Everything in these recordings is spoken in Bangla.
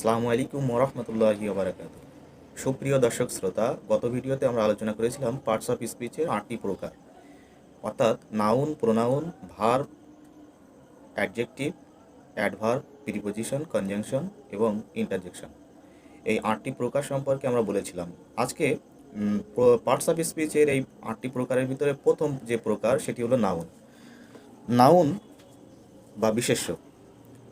আসসালামু আলাইকুম ওরহমতুল্লাহি ওবরাকাত সুপ্রিয় দর্শক শ্রোতা, গত ভিডিওতে আমরা আলোচনা করেছিলাম পার্টস অফ স্পিচের আটটি প্রকার। অর্থাৎ noun, pronoun verb adjective, adverb, preposition, conjunction এবং ইন্টারজেকশন। এই আটটি প্রকার সম্পর্কে আমরা বলেছিলাম। আজকে পার্টস অফ স্পিচের এই আটটি প্রকারের ভিতরে প্রথম যে প্রকার সেটি হলো নাউন। নাউন বা বিশেষ্য।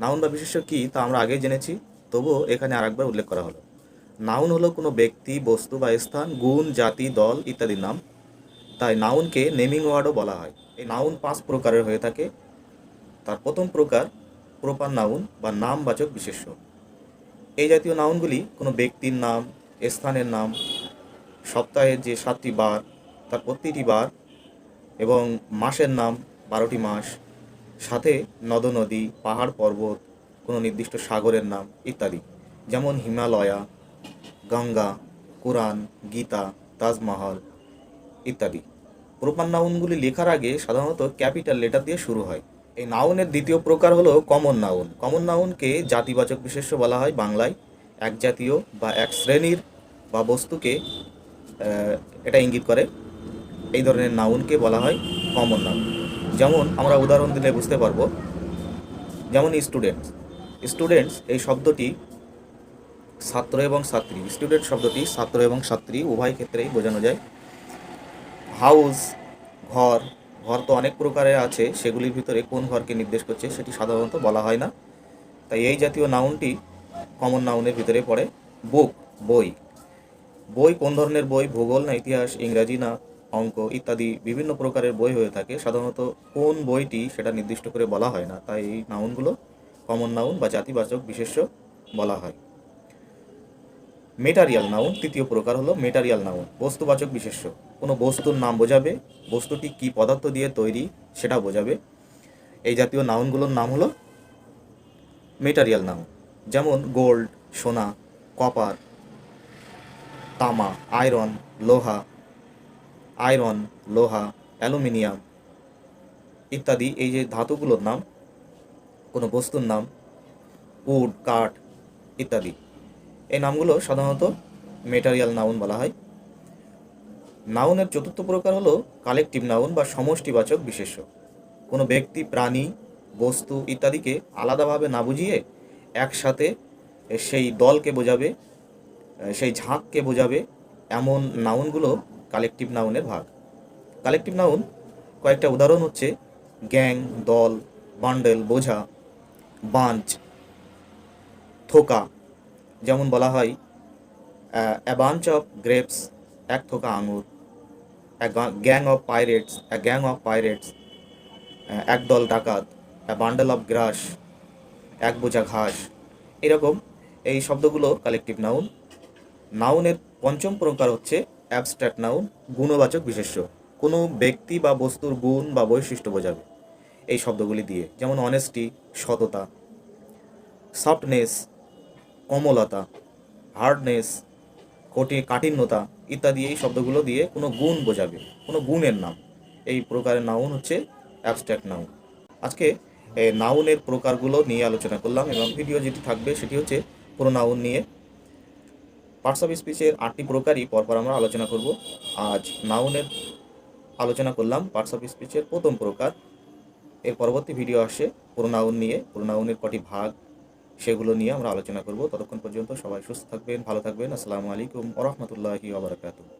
নাউন বা বিশেষ্য কী তা আমরা আগে জেনেছি। তবুও এখানে আরেকবার উল্লেখ করা হলো। নাউন হলো কোনো ব্যক্তি, বস্তু বা স্থান, গুণ, জাতি, দল ইত্যাদির নাম। তাই নাউনকে নেমিং ওয়ার্ডও বলা হয়। এই নাউন পাঁচ প্রকারের হয়ে থাকে। তার প্রথম প্রকার প্রপার নাউন বা নামবাচক বিশেষ্য। এই জাতীয় নাউনগুলি কোনো ব্যক্তির নাম, স্থানের নাম সপ্তাহের যে সাতটি বার, তার প্রতিটি বার এবং মাসের নাম বারোটি মাস, সাথে নদ নদী পাহাড় পর্বত কোনো নির্দিষ্ট সাগরের নাম ইত্যাদি যেমন হিমালয়া, গঙ্গা, কোরআন, গীতা তাজমহল ইত্যাদি। প্রপার নাউনগুলি লেখার আগে সাধারণত ক্যাপিটাল লেটার দিয়ে শুরু হয়। এই নাউনের দ্বিতীয় প্রকার হলো কমন নাউন। কমন নাউনকে জাতিবাচক বিশেষ্য বলা হয় বাংলায়। এক জাতীয় বা এক শ্রেণির বা বস্তুকে এটা ইঙ্গিত করে। এই ধরনের নাউনকে বলা হয় কমন নাউন। যেমন আমরা উদাহরণ দিলে বুঝতে পারব। যেমন স্টুডেন্টস। স্টুডেন্টস এই শব্দটি ছাত্র এবং ছাত্রী। স্টুডেন্ট শব্দটি ছাত্র এবং ছাত্রী, উভয় ক্ষেত্রেই বোঝানো যায়। হাউস ঘর ঘর তো অনেক প্রকারের আছে, সেগুলির ভিতরে কোন ঘরকে নির্দেশ করছে সেটি সাধারণত বলা হয় না। তাই এই জাতীয় নাউনটি কমন নাউনের ভিতরে পড়ে। বুক বই। বই কোন ধরনের বই? ভূগোল না ইতিহাস, ইংরাজি না অঙ্ক ইত্যাদি বিভিন্ন প্রকারের বই হয়ে থাকে। সাধারণত কোন বইটি সেটা নির্দিষ্ট করে বলা হয় না। তাই এই নাউনগুলো কমন নাউন বা জাতিবাচক বিশেষ্য বলা হয়। মেটারিয়াল নাউন তৃতীয় প্রকার হলো মেটারিয়াল নাউন বস্তুবাচক বিশেষ্য। কোনো বস্তুর নাম বোঝাবে, বস্তুটি কী পদার্থ দিয়ে তৈরি সেটা বোঝাবে। এই জাতীয় নাউনগুলোর নাম হলো মেটারিয়াল নাউন যেমন গোল্ড সোনা কপার তামা আয়রন লোহা আয়রন লোহা, অ্যালুমিনিয়াম ইত্যাদি। এই যে ধাতুগুলোর নাম কোনো বস্তুর নাম, উড, কাঠ ইত্যাদি। এই নামগুলো সাধারণত মেটারিয়াল নাউন বলা হয়। নাউনের চতুর্থ প্রকার হলো কালেকটিভ নাউন বা সমষ্টিবাচক বিশেষ্য। কোনো ব্যক্তি, প্রাণী, বস্তু ইত্যাদিকে আলাদাভাবে না বুঝিয়ে একসাথে সেই দলকে বোঝাবে, সেই ঝাঁককে বোঝাবে, এমন নাউনগুলো কালেকটিভ নাউনের ভাগ। কালেকটিভ নাউন কয়েকটা উদাহরণ হচ্ছে, গ্যাং, দল, বান্ডেল, বোঝা বাঞ্চ, থোকা, যেমন বলা হয় অ্যা বাঞ্চ অফ গ্রেপস এক থোকা আঙুর gang of pirates a gang of pirates এক দল ডাকাত বান্ডেল অফ গ্রাস এক বোঝা ঘাস। এরকম এই শব্দগুলো কালেকটিভ নাউন নাউনের পঞ্চম প্রকার হচ্ছে অ্যাবস্ট্রাক্ট নাউন গুণবাচক বিশেষ্য। কোনো ব্যক্তি বা বস্তুর গুণ বা বৈশিষ্ট্য বোঝাবে। এই শব্দগুলি দিয়ে, যেমন অনেস্টি সততা সফটনেস কমলতা হার্ডনেস কঠি কাঠিন্যতা ইত্যাদি, এই শব্দগুলো দিয়ে কোনো গুণ বোঝাবে, কোনো গুণের নাম। এই প্রকারের নাউন হচ্ছে অ্যাবস্ট্রাক্ট নাউন আজকে নাউনের প্রকারগুলো নিয়ে আলোচনা করলাম এবং ভিডিও যেটি থাকবে সেটি হচ্ছে পুরো নাউন নিয়ে। পার্টস অফ স্পিচের আটটি প্রকারই পরপর আমরা আলোচনা করব। আজ নাউনের আলোচনা করলাম পার্টস অফ স্পিচের প্রথম প্রকার এর পরবর্তী ভিডিও আসে পুরোনাউন নিয়ে। পুরোনাউনের কটি ভাগ, সেগুলো নিয়ে আমরা আলোচনা করব। ততক্ষণ পর্যন্ত সবাই সুস্থ থাকবেন, ভালো থাকবেন। আসসালামু আলাইকুম ওরহমতুল্লাহি ওবরাকাতু